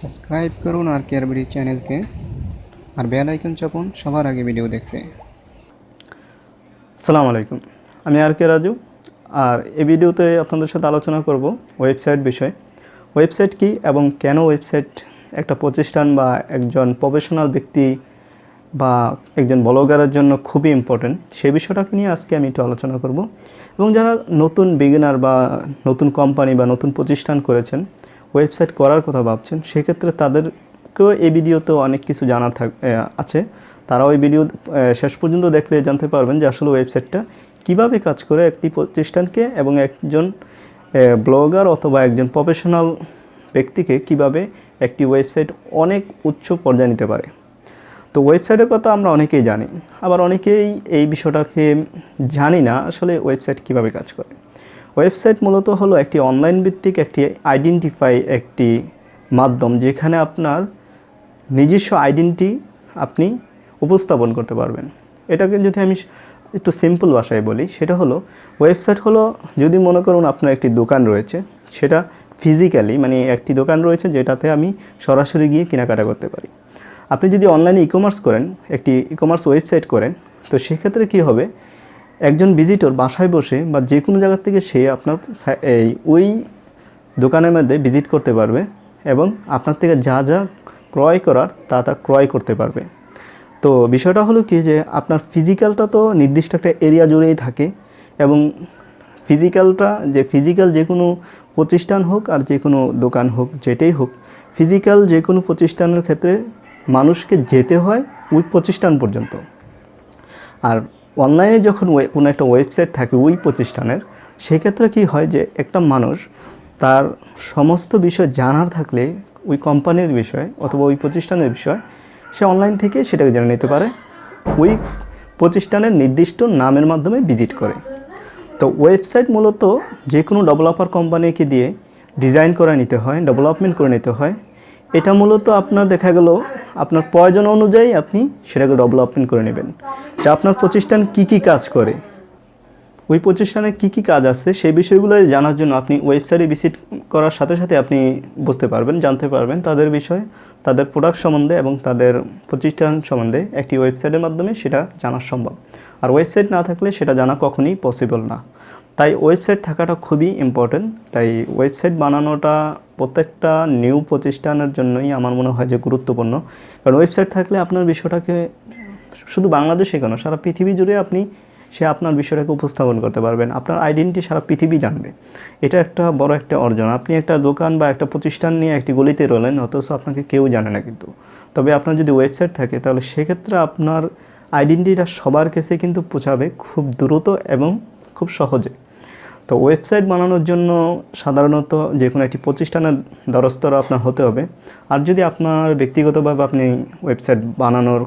Subscribe করুন আর care BD চ্যানেলকে আর bell icon চাপুন, সবার আগে ভিডিও দেখতে। আসসালামু আলাইকুম। আমি আর কে রাজু, আর এই ভিডিওতে আপনাদের সাথে আলোচনা করব ওয়েবসাইট বিষয়ে। ওয়েবসাইট কি এবং কেন ওয়েবসাইট একটা প্রতিষ্ঠান বা একজন প্রফেশনাল ব্যক্তি বা একজন ব্লগারের জন্য খুবই ইম্পর্টেন্ট সেই বিষয়টাকে নিয়ে আজকে আমি একটু আলোচনা করব। এবং যারা নতুন বিগিনার বা নতুন কোম্পানি বা নতুন প্রতিষ্ঠান করেছেন ওয়েবসাইট করার কথা ভাবছেন, সেক্ষেত্রে তাদেরকেও এই ভিডিওতেও অনেক কিছু জানার থাক আছে। তারাও এই ভিডিও শেষ পর্যন্ত দেখলে জানতে পারবেন যে আসলে ওয়েবসাইটটা কীভাবে কাজ করে একটি প্রতিষ্ঠানকে এবং একজন ব্লগার অথবা একজন প্রফেশনাল ব্যক্তিকে কীভাবে একটি ওয়েবসাইট অনেক উচ্চ পর্যায়ে নিতে পারে। তো ওয়েবসাইটের কথা আমরা অনেকেই জানি, আবার অনেকেই এই বিষয়টাকে জানি না আসলে ওয়েবসাইট কীভাবে কাজ করে। ওয়েবসাইট মূলত হলো একটি অনলাইন ভিত্তিক একটি আইডেন্টিফাই একটি মাধ্যম যেখানে আপনার নিজস্ব আইডেন্টি আপনি উপস্থাপন করতে পারবেন। এটাকে যদি আমি একটু সিম্পল ভাষায় বলি, সেটা হলো ওয়েবসাইট হলো যদি মনে করুন আপনার একটি দোকান রয়েছে, সেটা ফিজিক্যালি মানে একটি দোকান রয়েছে যেটাতে আমি সরাসরি গিয়ে কেনাকাটা করতে পারি। আপনি যদি অনলাইনে ই কমার্স করেন, একটি ই কমার্স ওয়েবসাইট করেন, তো সেক্ষেত্রে কী হবে? একজন ভিজিটর বাসায় বসে বা যে কোনো জায়গার থেকে সে আপনার এই ওই দোকানের মধ্যে ভিজিট করতে পারবে এবং আপনার থেকে যা যা ক্রয় করার তা তা ক্রয় করতে পারবে। তো বিষয়টা হলো কি যে আপনার ফিজিক্যালটা তো নির্দিষ্ট একটা এরিয়া জুড়েই থাকে এবং ফিজিক্যালটা যে ফিজিক্যাল যে কোনো প্রতিষ্ঠান হোক আর যে কোনো দোকান হোক, যেটাই হোক ফিজিক্যাল যে কোনো প্রতিষ্ঠানের ক্ষেত্রে মানুষকে যেতে হয় ওই প্রতিষ্ঠান পর্যন্ত। আর অনলাইনে যখন কোনো একটা ওয়েবসাইট থাকে ওই প্রতিষ্ঠানের, সেক্ষেত্রে কি হয় যে একটা মানুষ তার সমস্ত বিষয় জানার থাকলে ওই কোম্পানির বিষয় অথবা ওই প্রতিষ্ঠানের বিষয় সে অনলাইন থেকে সেটাকে জেনে নিতে পারে। ওই প্রতিষ্ঠানের নির্দিষ্ট নামের মাধ্যমে ভিজিট করে। তো ওয়েবসাইট মূলত যে কোনো ডেভেলপার কোম্পানিকে দিয়ে ডিজাইন করে নিতে হয়, ডেভেলপমেন্ট করে নিতে হয়। এটা মূলত আপনার দেখা গেল, আপনার প্রয়োজন অনুযায়ী আপনি সেটাকে ডেভেলপমেন্ট করে নেবেন। যে আপনার প্রতিষ্ঠান কি কি কাজ করে? ওই প্রতিষ্ঠানে কি কি কাজ আছে? সেই বিষয়গুলো জানার জন্য আপনি ওয়েবসাইটে ভিজিট করার সাথে সাথে আপনি বুঝতে পারবেন, জানতে পারবেন তাদের বিষয়ে, তাদের প্রোডাক্ট সম্বন্ধে এবং তাদের প্রতিষ্ঠান সম্বন্ধে একটি ওয়েবসাইটের মাধ্যমে সেটা জানা সম্ভব। আর ওয়েবসাইট না থাকলে সেটা জানা কখনই পসিবল না। তাই ওয়েবসাইট থাকাটা খুবই ইম্পর্টেন্ট তাই ওয়েবসাইট বানানোটা প্রত্যেকটা নিউ প্রতিষ্ঠানের জন্যই আমার মনে হয় যে গুরুত্বপূর্ণ। কারণ ওয়েবসাইট থাকলে আপনার বিষয়টাকে শুধু বাংলাদেশে কেন, সারা পৃথিবী জুড়ে আপনি সে আপনার বিষয়টাকে উপস্থাপন করতে পারবেন। আপনার আইডেন্টি সারা পৃথিবী জানবে। এটা একটা বড় একটা অর্জন। আপনি একটা দোকান বা একটা প্রতিষ্ঠান নিয়ে একটি গলিতে রলেন, অথচ আপনাকে কেউ জানে না কিন্তু। তবে আপনার যদি ওয়েবসাইট থাকে, তাহলে সেক্ষেত্রে আপনার আইডেন্টিটা সবার কাছে কিন্তু পৌঁছাবে খুব দ্রুত এবং খুব সহজে। তো ওয়েবসাইট বানানোর জন্য সাধারণত যে কোনো একটি প্রতিষ্ঠানের দ্বারস্থর আপনার হতে হবে। আর যদি আপনার ব্যক্তিগতভাবে আপনি ওয়েবসাইট বানানোর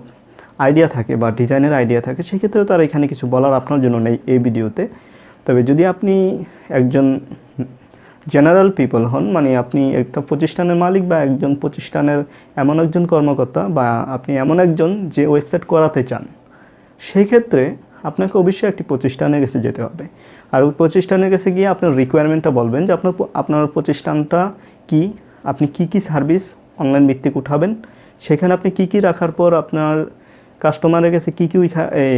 আইডিয়া থাকে বা ডিজাইনের আইডিয়া থাকে, সেক্ষেত্রেও তার এখানে কিছু বলার আপনার জন্য নেই এই ভিডিওতে। তবে যদি আপনি একজন জেনারেল পিপল হন মানে আপনি একটা প্রতিষ্ঠানের মালিক বা একজন প্রতিষ্ঠানের এমন একজন কর্মকর্তা বা আপনি এমন একজন যে ওয়েবসাইট করাতে চান সেই ক্ষেত্রে আপনাকে অবশ্যই একটি প্রতিষ্ঠানে গেছে যেতে হবে। আর ওই প্রতিষ্ঠানের কাছে গিয়ে আপনার রিকোয়ারমেন্টটা বলবেন যে আপনার আপনার প্রতিষ্ঠানটা কি, আপনি কি কি সার্ভিস অনলাইন ভিত্তিক উঠাবেন, সেখানে আপনি কি কি রাখার পর আপনার কাস্টমারের কাছে কী কী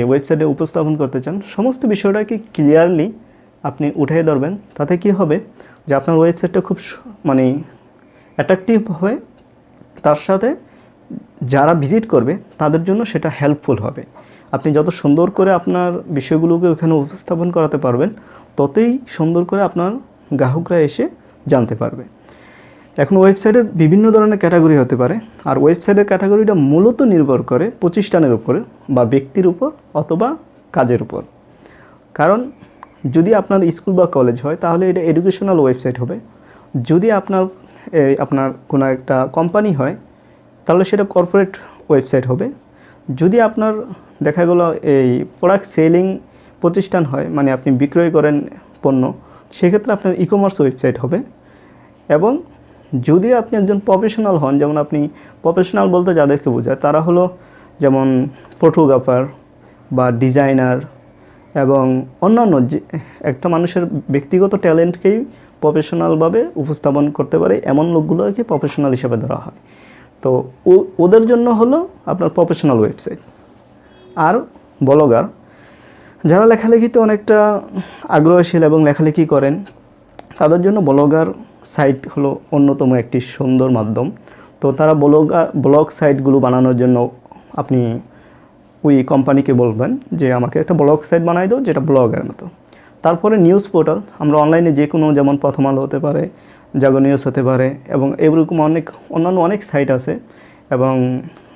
ওয়েবসাইটে উপস্থাপন করতে চান, সমস্ত বিষয়টাকে ক্লিয়ারলি আপনি উঠিয়ে ধরবেন। তাতে কি হবে যে আপনার ওয়েবসাইটটা খুব মানে অ্যাট্রাকটিভ হবে, তার সাথে যারা ভিজিট করবে, তাদের জন্য সেটা হেল্পফুল হবে। আপনি যত সুন্দর করে আপনার বিষয়গুলোকে ওখানে উপস্থাপন করাতে পারবেন, ততই সুন্দর করে আপনার গ্রাহকরা এসে জানতে পারবে। এখন ওয়েবসাইটের বিভিন্ন ধরনের ক্যাটাগরি হতে পারে, আর ওয়েবসাইটের ক্যাটাগরিটা মূলত নির্ভর করে প্রতিষ্ঠানের উপরে বা ব্যক্তির উপর অথবা কাজের উপর। কারণ যদি আপনার স্কুল বা কলেজ হয়, তাহলে এটা এডুকেশনাল ওয়েবসাইট হবে। যদি আপনার আপনার কোনো একটা কোম্পানি হয়, তাহলে সেটা কর্পোরেট ওয়েবসাইট হবে। যদি আপনার দেখা গেলো এই প্রোডাক্ট সেলিং প্রতিষ্ঠান হয় মানে আপনি বিক্রয় করেন পণ্য, সেক্ষেত্রে আপনার ই কমার্স ওয়েবসাইট হবে। এবং যদি আপনি একজন প্রফেশনাল হন, যেমন আপনি প্রফেশনাল বলতে যাদেরকে বোঝায়, তারা হলো যেমন ফটোগ্রাফার বা ডিজাইনার এবং অন্যান্য যে, একটা মানুষের ব্যক্তিগত ট্যালেন্টকেই প্রফেশনালভাবে উপস্থাপন করতে পারে, এমন লোকগুলোকে প্রফেশনাল হিসেবে ধরা হয়। তো ওদের জন্য হলো আপনার প্রফেশনাল ওয়েবসাইট আর ব্লগার, যারা লেখালেখিতে অনেকটা আগ্রহশীল এবং লেখালেখি করেন, তাদের জন্য ব্লগার সাইট হলো অন্যতম একটি সুন্দর মাধ্যম। তো তারা ব্লগার ব্লগ সাইটগুলো বানানোর জন্য আপনি ওই কোম্পানিকে বলবেন যে, আমাকে একটা ব্লগ সাইট বানাই দাও যেটা ব্লগের মতো। তারপরে নিউজ পোর্টাল আমরা অনলাইনে যে কোনো যেমন প্রথম আলো হতে পারে জাগো নিউজ হতে পারে এবং এরকম অনেক, অন্যান্য অনেক সাইট আছে এবং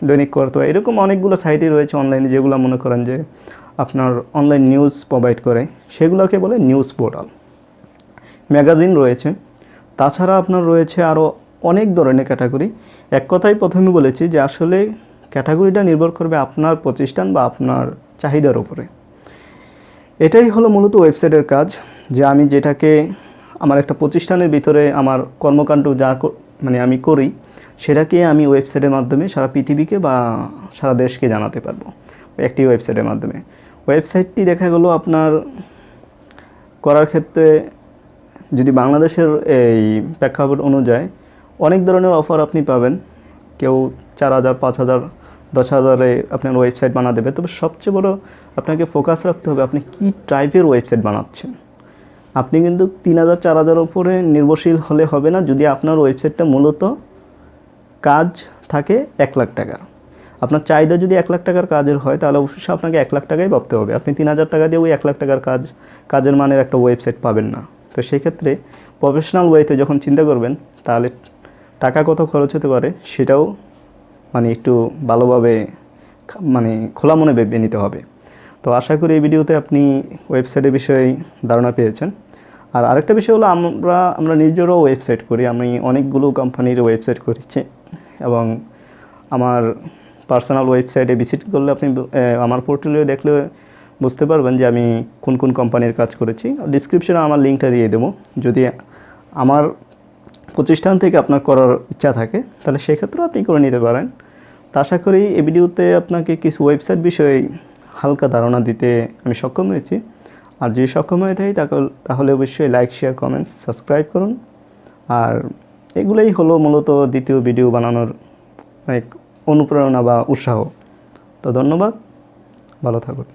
দৈনিক কর্ত এরকম অনেকগুলো সাইটই রয়েছে অনলাইনে যেগুলো মনে করেন যে আপনার অনলাইন নিউজ প্রোভাইড করে। সেগুলোকে বলে নিউজ পোর্টাল ম্যাগাজিন রয়েছে। তাছাড়া আপনার রয়েছে আরও অনেক ধরনের ক্যাটাগরি এক কথাই প্রথমে বলেছি যে আসলে ক্যাটাগরিটা নির্ভর করবে আপনার প্রতিষ্ঠান বা আপনার চাহিদার উপরে। এটাই হলো মূলত ওয়েবসাইটের কাজ। যে আমি যেটাকে আমার একটা প্রতিষ্ঠানের ভিতরে আমার কর্মকাণ্ড যা মানে আমি করি, সেটাকে আমি ওয়েবসাইটের মাধ্যমে সারা পৃথিবীকে বা সারা দেশকে জানাতে পারব, একটি ওয়েবসাইটের মাধ্যমে। ওয়েবসাইটটি দেখা গেলো আপনার করার ক্ষেত্রে যদি বাংলাদেশের এই প্রেক্ষাপট অনুযায়ী অনেক ধরনের অফার আপনি পাবেন, কেউ চার হাজার, পাঁচ হাজার, দশ হাজারে আপনার ওয়েবসাইট বানা দেবে তবে সবচেয়ে বড় আপনাকে ফোকাস রাখতে হবে আপনি কী টাইপের ওয়েবসাইট বানাচ্ছেন। আপনি কিন্তু তিন হাজার, চার হাজার ওপরে নির্ভরশীল হলে হবে না, যদি আপনার ওয়েবসাইটটা মূলত কাজ থাকে এক লাখ টাকার। আপনার চাহিদা যদি এক লাখ টাকার কাজের হয়, তাহলে অবশ্যই আপনাকে এক লাখ টাকাই ভাবতে হবে। আপনি তিন হাজার টাকা দিয়ে ওই এক লাখ টাকার কাজ, কাজের মানের একটা ওয়েবসাইট পাবেন না। তো সেই ক্ষেত্রে প্রফেশনাল ওয়েতে যখন চিন্তা করবেন, তাহলে টাকা কত খরচ হতে পারে সেটাও মানে একটু ভালোভাবে মানে খোলা মনে ভেবে নিতে হবে। তো আশা করি এই ভিডিওতে আপনি ওয়েবসাইটের বিষয়ে ধারণা পেয়েছেন। আর আরেকটা বিষয় হলো, আমরা আমরা নিজেরও ওয়েবসাইট করি। আমি অনেকগুলো কোম্পানির ওয়েবসাইট করেছি এবং আমার পার্সোনাল ওয়েবসাইটে ভিজিট করলে আপনি আমার পোর্টালে দেখলে বুঝতে পারবেন যে আমি কোন কোন কোম্পানির কাজ করেছি। ডিসক্রিপশনে আমার লিঙ্কটা দিয়ে দেবো। যদি আমার প্রতিষ্ঠান থেকে আপনার করার ইচ্ছা থাকে, তাহলে সেক্ষেত্রেও আপনি করে নিতে পারেন। তা আশা করি এই ভিডিওতে আপনাকে কিছু ওয়েবসাইট বিষয়ে হালকা ধারণা দিতে আমি সক্ষম হয়েছি। আর যদি সক্ষম হয়ে থাকি তাহলে অবশ্যই লাইক শেয়ার কমেন্টস সাবস্ক্রাইব করুন। আর এগুলোই হলো মূলত দ্বিতীয় ভিডিও বানানোর এক অনুপ্রেরণা বা উৎসাহ। তো ধন্যবাদ। ভালো থাকুন।